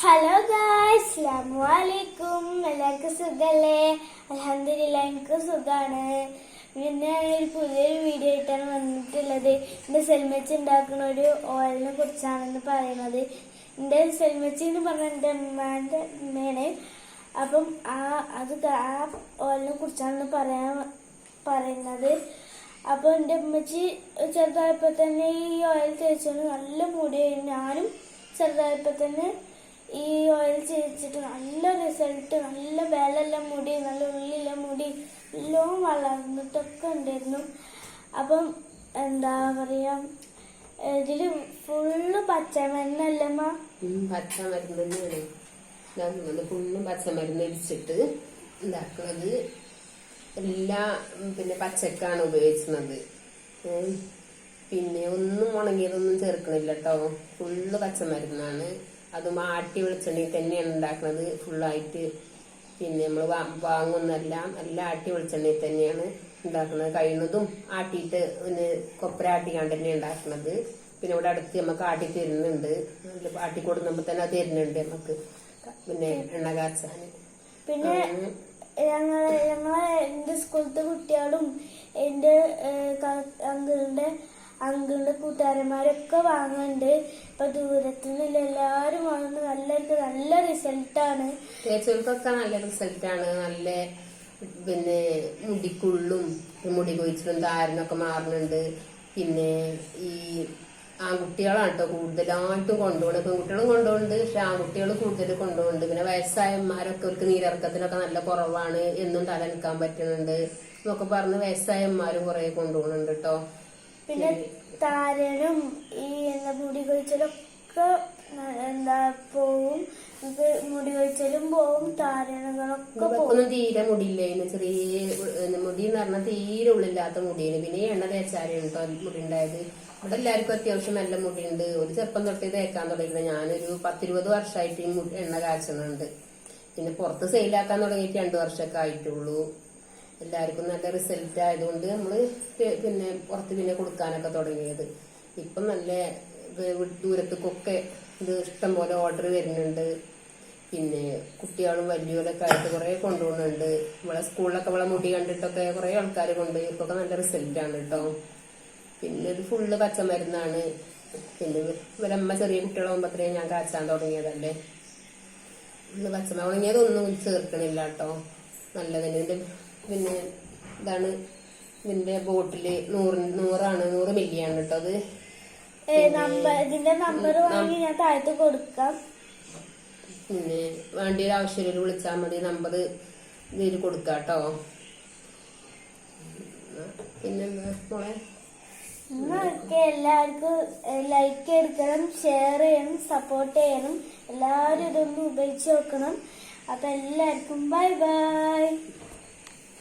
Hello guys അസ്സലാമലൈക്കും എല്ലാവർക്കും സുഖല്ലേ? അലഹദില്ല എനിക്ക് സുഖാണ്. പിന്നെ ഒരു പുതിയൊരു വീഡിയോ ആയിട്ടാണ് വന്നിട്ടുള്ളത്. എന്റെ സെൽമച്ച് ഉണ്ടാക്കുന്ന ഒരു ഓയിലിനെ കുറിച്ചാണെന്ന് പറയുന്നത്. എന്റെ സെൽമച്ചി എന്ന് പറഞ്ഞ എന്റെ അമ്മേന്റെ അമ്മയാണ് അപ്പം ആ അത് ആ ഓയിലിനെ കുറിച്ചാണെന്ന് പറയാൻ പറയുന്നത്. അപ്പോൾ എന്റെ അമ്മച്ചി ചെറുതായപ്പോൾ തന്നെ ഈ ഓയിൽ തേച്ചു നല്ല മുടിയായി. ഞാനും ചെറുതായപ്പോൾ തന്നെ ഈ ഓയിൽ തേച്ചിട്ട് നല്ല റിസൾട്ട് നല്ല വേലെല്ലാം മുടി നല്ല ഉള്ളിലെല്ലാം മുടി എല്ലാം വളർന്നിട്ടൊക്കെ ഉണ്ടായിരുന്നു. അപ്പം എന്താ പറയാ ഇതിൽ ഫുള്ള് പച്ചമരുന്നല്ലമ്മ? പച്ചമരുന്ന് തന്നെയാണ് ഞാൻ ഫുള്ളും പച്ചമരുന്ന് ഇടിച്ചിട്ട് ഉണ്ടാക്കുന്നത് എല്ലാ പിന്നെ പച്ചക്കാണ് ഉപയോഗിക്കുന്നത് പിന്നെ ഒന്നും ഉണങ്ങിയതൊന്നും ചേർക്കണില്ല കേട്ടോ ഫുള്ള് പച്ചമരുന്നാണ്. അതും ആട്ടി വെളിച്ചെണ്ണയിൽ തന്നെയാണ് ഉണ്ടാക്കുന്നത് ഫുള്ളായിട്ട് പിന്നെ നമ്മൾ വാങ്ങുന്നെല്ലാം എല്ലാം ആട്ടി വെളിച്ചെണ്ണയിൽ തന്നെയാണ് ഉണ്ടാക്കുന്നത് കഴിയുന്നതും ആട്ടിയിട്ട് പിന്നെ കൊപ്പര ആട്ടിക്കാണ്ട് തന്നെ ഉണ്ടാക്കുന്നത് പിന്നെ ഇവിടെ അടുത്ത് നമുക്ക് ആട്ടി തരുന്നുണ്ട്. ആട്ടി കൊടുക്കുമ്പോൾ തന്നെ അത് തരുന്നുണ്ട് നമുക്ക്. പിന്നെ എണ്ണ കാച്ചാൻ പിന്നെ ഞങ്ങളെ ഞങ്ങളെ എന്റെ സ്കൂളത്തെ കുട്ടികളും എന്റെ അങ്കിളിന്റെ അങ്കിളിന്റെ കൂട്ടുകാരന്മാരൊക്കെ വാങ്ങുന്നുണ്ട്. ഇപ്പൊ ദൂരത്തു നിന്നില്ല എല്ലാരും വാങ്ങുന്നത് നല്ല നല്ല റിസൾട്ടാണ് തേച്ചവർക്കൊക്കെ നല്ല റിസൾട്ടാണ് നല്ല പിന്നെ മുടിക്കുള്ളും മുടി കൊഴിച്ചിലും താരനൊക്കെ മാറുന്നുണ്ട്. പിന്നെ ഈ ആൺകുട്ടികളാണ് കേട്ടോ കൂടുതലായിട്ടും കൊണ്ടുപോകുന്നത് പെൺകുട്ടികളും കൊണ്ടുപോകുന്നുണ്ട് പക്ഷെ ആൺകുട്ടികൾ കൂടുതൽ കൊണ്ടുപോകുന്നുണ്ട് പിന്നെ വയസ്സായന്മാരൊക്കെ അവർക്ക് നീരിറക്കത്തിനൊക്കെ നല്ല കുറവാണ്. എന്നും തലനിൽക്കാൻ പറ്റുന്നുണ്ട്. എന്നൊക്കെ പറഞ്ഞ് വയസ്സായന്മാരും കുറെ കൊണ്ടുപോകുന്നുണ്ട് കേട്ടോ പിന്നെ താരനും ഈ എന്താ മുടി കൊഴിച്ചലൊക്കെ എന്താ പോവും. നമുക്ക് മുടി കൊഴിച്ചലും പോവും താരനുകളൊക്കെ പോകും തീരെ മുടിയില്ലായിരുന്നു ചെറിയ മുടി എന്ന് പറഞ്ഞാൽ തീരെ ഉള്ളില്ലാത്ത മുടിയാണ്. പിന്നെ ഈ എണ്ണ തേച്ചാലും കേട്ടോ മുടി ഉണ്ടായത്. ഇവിടെ എല്ലാവർക്കും അത്യാവശ്യം നല്ല മുടിയുണ്ട്. ഒരു ചെറുപ്പം തൊട്ടേ തേക്കാൻ തുടങ്ങിയത്. ഞാനൊരു പത്തിരുപത് വർഷമായിട്ട് ഈ എണ്ണ കാച്ചുന്നുണ്ട്. പിന്നെ പുറത്ത് സെയിലാക്കാൻ തുടങ്ങിയിട്ട് രണ്ടു വർഷമൊക്കെ ആയിട്ടുള്ളൂ. എല്ലാവർക്കും നല്ല റിസൾട്ട് ആയതുകൊണ്ട് നമ്മൾ പിന്നെ പുറത്ത് പിന്നെ കൊടുക്കാനൊക്കെ തുടങ്ങിയത്. ഇപ്പം നല്ല ദൂരത്തേക്കൊക്കെ ഇത് ഇഷ്ടംപോലെ ഓർഡർ വരുന്നുണ്ട്. പിന്നെ കുട്ടികളും വലിയവരൊക്കെ ആയിട്ട് കുറെ കൊണ്ടുപോകുന്നുണ്ട്. ഇവിടെ സ്കൂളിലൊക്കെ ഇവിടെ മുടി കണ്ടിട്ടൊക്കെ കുറെ ആൾക്കാർ കൊണ്ട് ഇപ്പൊ നല്ല റിസൾട്ട് ആണ് കേട്ടോ പിന്നെ ഇത് ഫുള്ള് പച്ചമരുന്നാണ്. പിന്നെ ഇവരമ്മ ചെറിയ കുട്ടികളാകുമ്പോ അത്രയും ഞാൻ കാച്ചാൻ തുടങ്ങിയതല്ലേ. ഫുള്ള് പച്ചമരുന്ന് ഉണങ്ങിയതൊന്നും ചേർക്കണില്ല കേട്ടോ നല്ലതന്നെ പിന്നെ ഇതാണ് ഇതിന്റെ ബോട്ടിൽ നൂറ് നൂറാണ് നൂറ് മില്ലിയാണ് കേട്ടോ അത്. ഇതിന്റെ നമ്പർ വാങ്ങി ഞാൻ താഴത്ത് കൊടുക്കാം. പിന്നെ വണ്ടിയുടെ ഒരു ആവശ്യം വിളിച്ചാൽ മതി നമ്പർ ഇതിൽ കൊടുക്കാം കേട്ടോ പിന്നെന്താ മോളെ? നിങ്ങൾക്ക് എല്ലാവർക്കും ലൈക്ക് എടുക്കണം ഷെയർ ചെയ്യണം സപ്പോർട്ട് ചെയ്യണം എല്ലാവരും ഇതൊന്ന് ഉപയോഗിച്ച് നോക്കണം. അപ്പൊ എല്ലാവർക്കും ബൈ ബൈ